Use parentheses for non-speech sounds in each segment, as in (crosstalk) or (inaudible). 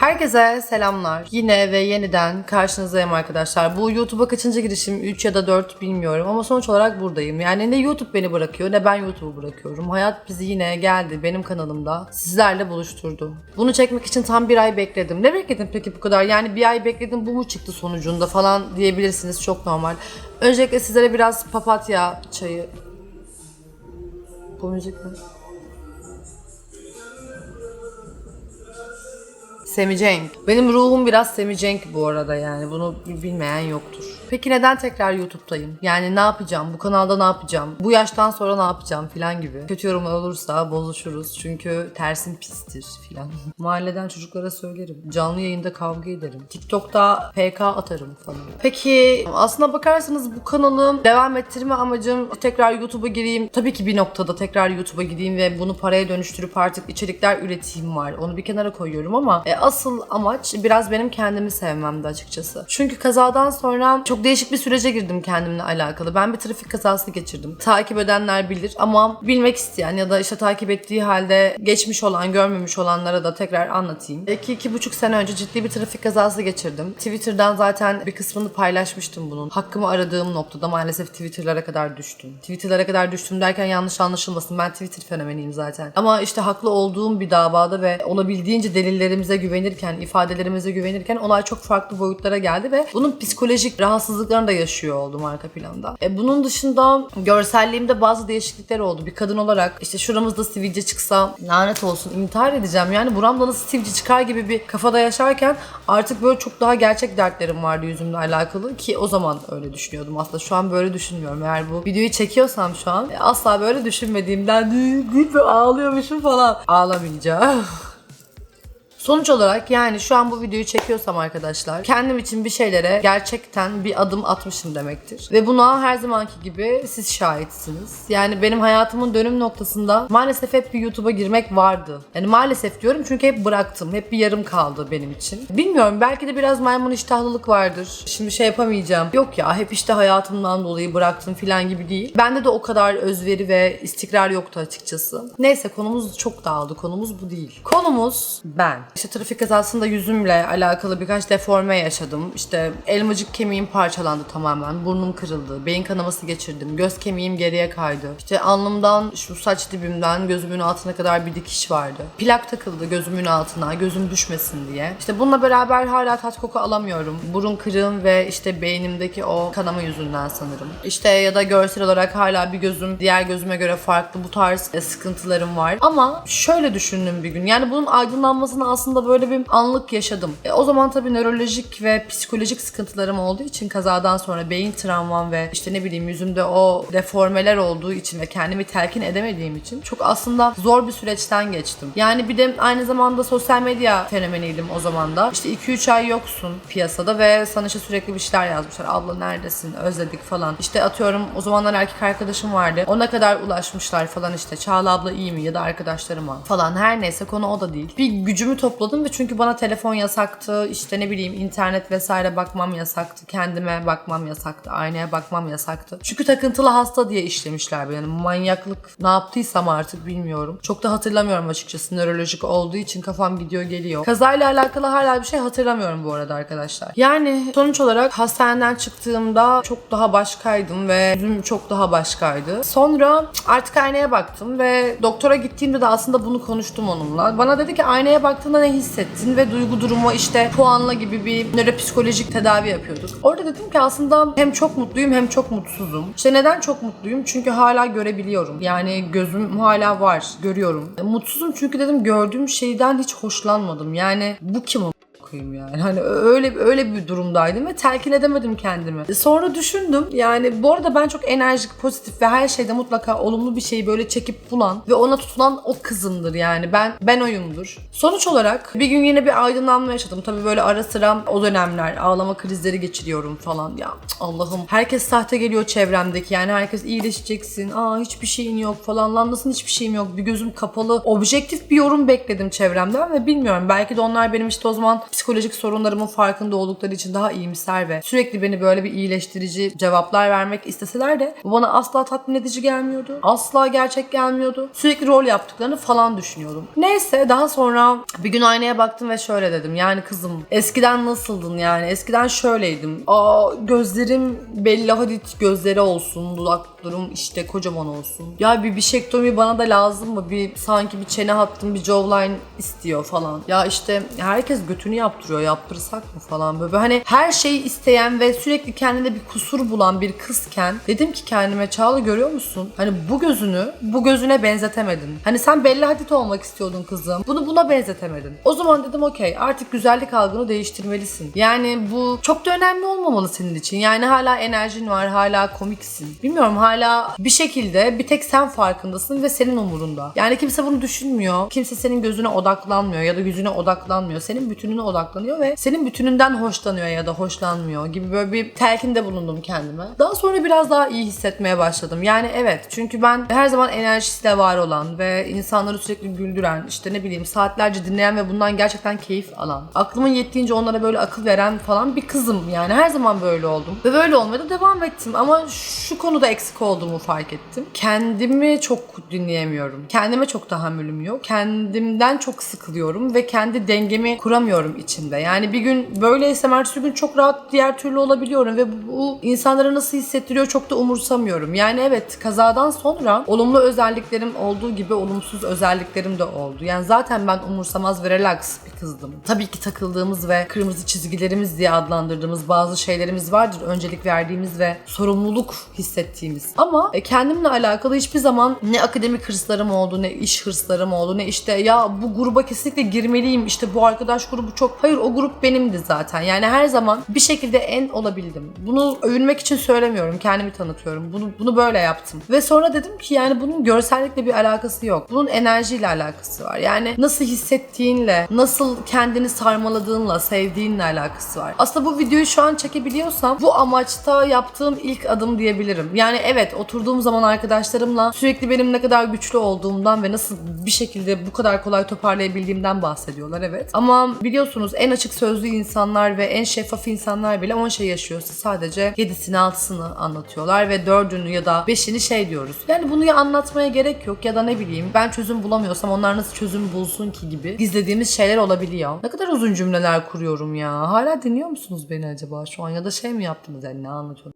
Herkese selamlar. Yine ve yeniden karşınızdayım arkadaşlar. Bu YouTube'a kaçıncı girişim? 3 ya da 4 bilmiyorum ama sonuç olarak buradayım. Yani ne YouTube beni bırakıyor ne ben YouTube'u bırakıyorum. Hayat bizi yine geldi benim kanalımda sizlerle buluşturdu. Bunu çekmek için tam bir ay bekledim. Ne bekledim peki bu kadar? Yani bir ay bekledim bu mu çıktı sonucunda falan diyebilirsiniz. Çok normal. Öncelikle sizlere biraz papatya çayı... Bu müzik mi? Semi Cenk. Benim ruhum biraz Semi Cenk bu arada yani. Bunu bilmeyen yoktur. Peki neden tekrar YouTube'dayım? Yani ne yapacağım? Bu kanalda ne yapacağım? Bu yaştan sonra ne yapacağım filan gibi. Kötü yorumlar olursa bozuşuruz. Çünkü tersim pistir filan. (laughs) Mahalleden çocuklara söylerim. Canlı yayında kavga ederim. TikTok'ta PK atarım falan. Peki aslına bakarsanız bu kanalı devam ettirme amacım tekrar YouTube'a gireyim. Tabii ki bir noktada tekrar YouTube'a gideyim ve bunu paraya dönüştürüp artık içerikler üreteyim var. Onu bir kenara koyuyorum ama e, asıl amaç biraz benim kendimi sevmemdi açıkçası. Çünkü kazadan sonra çok değişik bir sürece girdim kendimle alakalı. Ben bir trafik kazası geçirdim. Takip edenler bilir ama bilmek isteyen ya da işte takip ettiği halde geçmiş olan, görmemiş olanlara da tekrar anlatayım. İki, iki buçuk sene önce ciddi bir trafik kazası geçirdim. Twitter'dan zaten bir kısmını paylaşmıştım bunun. Hakkımı aradığım noktada maalesef Twitter'lara kadar düştüm. Twitter'lara kadar düştüm derken yanlış anlaşılmasın. Ben Twitter fenomeniyim zaten. Ama işte haklı olduğum bir davada ve olabildiğince delillerimize güvenirken, ifadelerimize güvenirken olay çok farklı boyutlara geldi ve bunun psikolojik rahatsızlıklarını da yaşıyor oldum arka planda. E, bunun dışında görselliğimde bazı değişiklikler oldu. Bir kadın olarak işte şuramızda sivilce çıksa lanet olsun intihar edeceğim. Yani buramda nasıl sivilce çıkar gibi bir kafada yaşarken artık böyle çok daha gerçek dertlerim vardı yüzümle alakalı ki o zaman öyle düşünüyordum. Aslında şu an böyle düşünmüyorum. Eğer bu videoyu çekiyorsam şu an e, asla böyle düşünmediğimden gülüp ağlıyormuşum falan. Ağlamayacağım. (laughs) Sonuç olarak yani şu an bu videoyu çekiyorsam arkadaşlar kendim için bir şeylere gerçekten bir adım atmışım demektir. Ve buna her zamanki gibi siz şahitsiniz. Yani benim hayatımın dönüm noktasında maalesef hep bir YouTube'a girmek vardı. Yani maalesef diyorum çünkü hep bıraktım. Hep bir yarım kaldı benim için. Bilmiyorum belki de biraz maymun iştahlılık vardır. Şimdi şey yapamayacağım. Yok ya hep işte hayatımdan dolayı bıraktım filan gibi değil. Bende de o kadar özveri ve istikrar yoktu açıkçası. Neyse konumuz çok dağıldı. Konumuz bu değil. Konumuz ben. İşte trafik kazasında yüzümle alakalı birkaç deforme yaşadım. İşte elmacık kemiğim parçalandı tamamen. Burnum kırıldı. Beyin kanaması geçirdim. Göz kemiğim geriye kaydı. İşte alnımdan şu saç dibimden gözümün altına kadar bir dikiş vardı. Plak takıldı gözümün altına gözüm düşmesin diye. İşte bununla beraber hala tat koku alamıyorum. Burun kırığım ve işte beynimdeki o kanama yüzünden sanırım. İşte ya da görsel olarak hala bir gözüm diğer gözüme göre farklı bu tarz e, sıkıntılarım var. Ama şöyle düşündüm bir gün. Yani bunun aydınlanmasını aslında böyle bir anlık yaşadım. E, o zaman tabii nörolojik ve psikolojik sıkıntılarım olduğu için kazadan sonra beyin travmam ve işte ne bileyim yüzümde o deformeler olduğu için ve kendimi telkin edemediğim için çok aslında zor bir süreçten geçtim. Yani bir de aynı zamanda sosyal medya fenomeniydim o zaman da. İşte 2-3 ay yoksun piyasada ve sana işte sürekli bir şeyler yazmışlar. Abla neredesin? Özledik falan. İşte atıyorum o zamanlar erkek arkadaşım vardı. Ona kadar ulaşmışlar falan işte. Çağla abla iyi mi? Ya da arkadaşlarıma falan. Her neyse konu o da değil. Bir gücümü topladım ve çünkü bana telefon yasaktı. işte ne bileyim internet vesaire bakmam yasaktı. Kendime bakmam yasaktı. Aynaya bakmam yasaktı. Çünkü takıntılı hasta diye işlemişler beni. Manyaklık ne yaptıysam artık bilmiyorum. Çok da hatırlamıyorum açıkçası. Nörolojik olduğu için kafam gidiyor geliyor. Kazayla alakalı hala bir şey hatırlamıyorum bu arada arkadaşlar. Yani sonuç olarak hastaneden çıktığımda çok daha başkaydım ve yüzüm çok daha başkaydı. Sonra artık aynaya baktım ve doktora gittiğimde de aslında bunu konuştum onunla. Bana dedi ki aynaya baktığında ne hissettin ve duygu durumu işte puanla gibi bir nöropsikolojik tedavi yapıyorduk. Orada dedim ki aslında hem çok mutluyum hem çok mutsuzum. İşte neden çok mutluyum? Çünkü hala görebiliyorum. Yani gözüm hala var, görüyorum. Mutsuzum çünkü dedim gördüğüm şeyden hiç hoşlanmadım. Yani bu kim? Koyayım yani. Hani öyle öyle bir durumdaydım ve telkin edemedim kendimi. Sonra düşündüm. Yani bu arada ben çok enerjik, pozitif ve her şeyde mutlaka olumlu bir şeyi böyle çekip bulan ve ona tutulan o kızımdır yani. Ben ben oyumdur. Sonuç olarak bir gün yine bir aydınlanma yaşadım. Tabii böyle ara sıra o dönemler ağlama krizleri geçiriyorum falan. Ya Allah'ım herkes sahte geliyor çevremdeki. Yani herkes iyileşeceksin. Aa hiçbir şeyin yok falan. Lan nasıl hiçbir şeyim yok? Bir gözüm kapalı. Objektif bir yorum bekledim çevremden ve bilmiyorum. Belki de onlar benim işte o zaman psikolojik sorunlarımın farkında oldukları için daha iyimser ve sürekli beni böyle bir iyileştirici cevaplar vermek isteseler de bu bana asla tatmin edici gelmiyordu. Asla gerçek gelmiyordu. Sürekli rol yaptıklarını falan düşünüyordum. Neyse daha sonra bir gün aynaya baktım ve şöyle dedim. Yani kızım eskiden nasıldın yani? Eskiden şöyleydim. Aa gözlerim Bella Hadid gözleri olsun. Dudaklarım işte kocaman olsun. Ya bir bişektomi bana da lazım mı? Bir sanki bir çene hattım bir jawline istiyor falan. Ya işte herkes götünü yaptırıyor. Yaptırsak mı falan böyle. Hani her şeyi isteyen ve sürekli kendinde bir kusur bulan bir kızken dedim ki kendime Çağla görüyor musun? Hani bu gözünü bu gözüne benzetemedin. Hani sen Bella Hadid olmak istiyordun kızım. Bunu buna benzetemedin. O zaman dedim okey artık güzellik algını değiştirmelisin. Yani bu çok da önemli olmamalı senin için. Yani hala enerjin var, hala komiksin. Bilmiyorum hala bir şekilde bir tek sen farkındasın ve senin umurunda. Yani kimse bunu düşünmüyor. Kimse senin gözüne odaklanmıyor ya da yüzüne odaklanmıyor. Senin bütününe odaklanıyor ve senin bütününden hoşlanıyor ya da hoşlanmıyor gibi böyle bir telkinde bulundum kendime. Daha sonra biraz daha iyi hissetmeye başladım. Yani evet çünkü ben her zaman enerjisiyle var olan ve insanları sürekli güldüren, işte ne bileyim saatlerce dinleyen ve bundan gerçekten keyif alan, aklımın yettiğince onlara böyle akıl veren falan bir kızım yani her zaman böyle oldum. Ve böyle olmaya da devam ettim ama şu konuda eksik olduğumu fark ettim. Kendimi çok dinleyemiyorum. Kendime çok tahammülüm yok. Kendimden çok sıkılıyorum ve kendi dengemi kuramıyorum içimde. Yani bir gün böyleysem ertesi gün çok rahat diğer türlü olabiliyorum ve bu insanlara nasıl hissettiriyor çok da umursamıyorum. Yani evet kazadan sonra olumlu özelliklerim olduğu gibi olumsuz özelliklerim de oldu. Yani zaten ben umursamaz ve relax bir kızdım. Tabii ki takıldığımız ve kırmızı çizgilerimiz diye adlandırdığımız bazı şeylerimiz vardır. Öncelik verdiğimiz ve sorumluluk hissettiğimiz. Ama e, kendimle alakalı hiçbir zaman ne akademik hırslarım oldu, ne iş hırslarım oldu, ne işte ya bu gruba kesinlikle girmeliyim, işte bu arkadaş grubu çok... Hayır o grup benimdi zaten. Yani her zaman bir şekilde en olabildim. Bunu övünmek için söylemiyorum, kendimi tanıtıyorum. Bunu, bunu böyle yaptım. Ve sonra dedim ki yani bunun görsellikle bir alakası yok. Bunun enerjiyle alakası var. Yani nasıl hissettiğinle, nasıl kendini sarmaladığınla, sevdiğinle alakası var. Aslında bu videoyu şu an çekebiliyorsam bu amaçta yaptığım ilk adım diyebilirim. Yani evet oturduğum zaman arkadaşlarımla sürekli benim ne kadar güçlü olduğumdan ve nasıl bir şekilde bu kadar kolay toparlayabildiğimden bahsediyorlar evet. Ama biliyorsunuz en açık sözlü insanlar ve en şeffaf insanlar bile 10 şey yaşıyorsa sadece 7'sini 6'sını anlatıyorlar ve 4'ünü ya da 5'ini şey diyoruz. Yani bunu ya anlatmaya gerek yok ya da ne bileyim ben çözüm bulamıyorsam onlar nasıl çözüm bulsun ki gibi gizlediğimiz şeyler olabiliyor. Ne kadar uzun cümleler kuruyorum ya. Hala dinliyor musunuz beni acaba şu an ya da şey mi yaptınız yani ne anlatıyorum?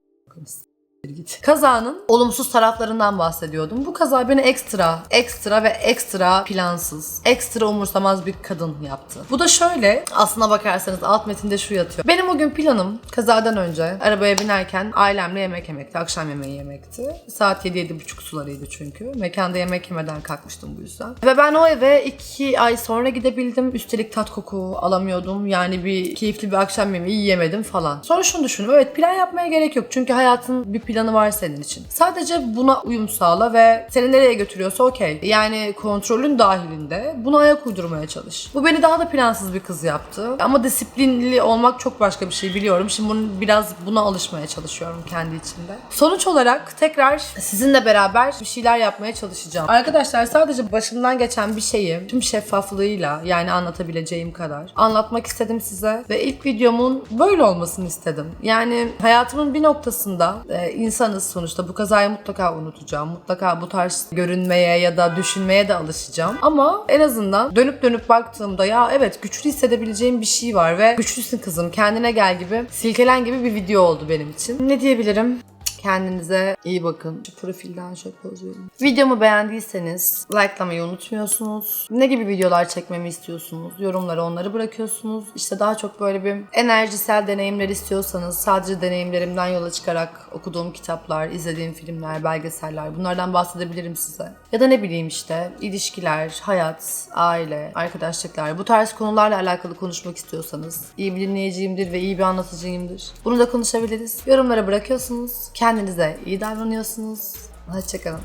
Git. Kazanın olumsuz taraflarından bahsediyordum. Bu kaza beni ekstra, ekstra ve ekstra plansız, ekstra umursamaz bir kadın yaptı. Bu da şöyle, aslına bakarsanız alt metinde şu yatıyor. Benim o gün planım kazadan önce arabaya binerken ailemle yemek yemekti, akşam yemeği yemekti. Saat 7-7.30 sularıydı çünkü. Mekanda yemek yemeden kalkmıştım bu yüzden. Ve ben o eve 2 ay sonra gidebildim. Üstelik tat koku alamıyordum. Yani bir keyifli bir akşam yemeği yiyemedim falan. Sonra şunu düşündüm. Evet plan yapmaya gerek yok. Çünkü hayatın bir planı var senin için. Sadece buna uyum sağla ve seni nereye götürüyorsa okey. Yani kontrolün dahilinde buna ayak uydurmaya çalış. Bu beni daha da plansız bir kız yaptı. Ama disiplinli olmak çok başka bir şey biliyorum. Şimdi bunu biraz buna alışmaya çalışıyorum kendi içimde. Sonuç olarak tekrar sizinle beraber bir şeyler yapmaya çalışacağım. Arkadaşlar sadece başımdan geçen bir şeyi tüm şeffaflığıyla yani anlatabileceğim kadar anlatmak istedim size ve ilk videomun böyle olmasını istedim. Yani hayatımın bir noktasında e, insanız sonuçta bu kazayı mutlaka unutacağım. Mutlaka bu tarz görünmeye ya da düşünmeye de alışacağım. Ama en azından dönüp dönüp baktığımda ya evet güçlü hissedebileceğim bir şey var ve güçlüsün kızım kendine gel gibi silkelen gibi bir video oldu benim için. Ne diyebilirim? Kendinize iyi bakın. Şu profilden şöyle pozuyorum. Videomu beğendiyseniz likelamayı unutmuyorsunuz. Ne gibi videolar çekmemi istiyorsunuz? Yorumlara onları bırakıyorsunuz. İşte daha çok böyle bir enerjisel deneyimler istiyorsanız sadece deneyimlerimden yola çıkarak okuduğum kitaplar, izlediğim filmler, belgeseller bunlardan bahsedebilirim size. Ya da ne bileyim işte ilişkiler, hayat, aile, arkadaşlıklar bu tarz konularla alakalı konuşmak istiyorsanız iyi bir dinleyiciyimdir ve iyi bir anlatıcıyımdır. Bunu da konuşabiliriz. Yorumlara bırakıyorsunuz. Kendinize iyi davranıyorsunuz. Hoşçakalın.